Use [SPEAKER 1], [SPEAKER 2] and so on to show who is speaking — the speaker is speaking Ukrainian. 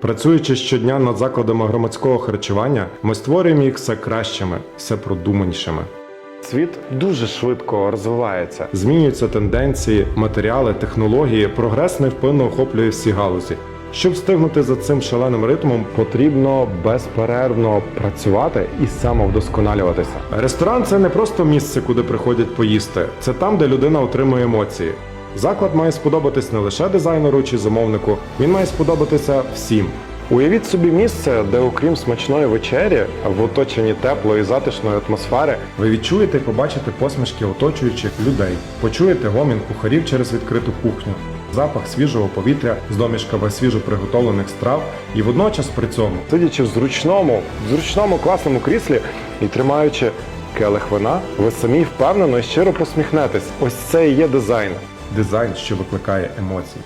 [SPEAKER 1] Працюючи щодня над закладами громадського харчування, ми створюємо їх все кращими, все продуманішими. Світ дуже швидко розвивається. Змінюються тенденції, матеріали, технології. Прогрес невпинно охоплює всі галузі. Щоб встигнути за цим шаленим ритмом, потрібно безперервно працювати і самовдосконалюватися. Ресторан це не просто місце, куди приходять поїсти. Це там, де людина отримує емоції. Заклад має сподобатись не лише дизайнеру чи замовнику, він має сподобатися всім. Уявіть собі місце, де, окрім смачної вечері, в оточенні теплої затишної атмосфери, ви відчуєте і побачите посмішки оточуючих людей, почуєте гомін кухарів через відкриту кухню, запах свіжого повітря з домішками свіжо приготовлених страв, і водночас при цьому, сидячи в зручному, в зручному класному кріслі і тримаючи келих вина, ви самі впевнено і щиро посміхнетесь. Ось це і є дизайн. Дизайн, що викликає емоції.